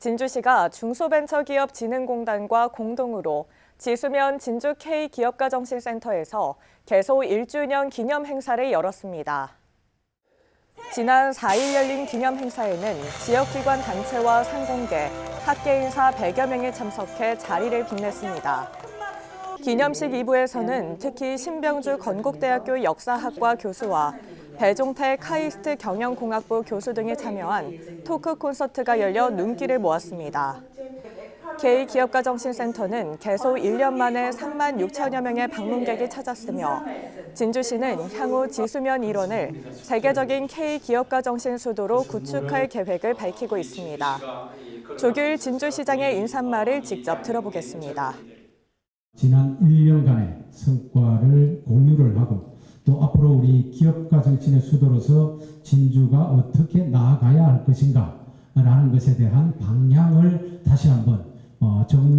진주시가 중소벤처기업진흥공단과 공동으로 지수면 진주 K 기업가 정신센터에서 개소 1주년 기념 행사를 열었습니다. 지난 4일 열린 기념 행사에는 지역기관 단체와 상공계, 학계 인사 100여 명이 참석해 자리를 빛냈습니다. 기념식 2부에서는 특히 신병주 건국대학교 역사학과 교수와 배종태 카이스트 경영공학부 교수 등이 참여한 토크 콘서트가 열려 눈길을 모았습니다. K기업가정신센터는 개소 1년 만에 3만 6천여 명의 방문객이 찾았으며 진주시는 향후 지수면 일원을 세계적인 K기업가정신 수도로 구축할 계획을 밝히고 있습니다. 조규일 진주시장의 인사말을 직접 들어보겠습니다. 지난 1년간의 성과를 앞으로 우리 기업가 정신의 수도로서 진주가 어떻게 나아가야 할 것인가 라는 것에 대한 방향을 다시 한번 어, 정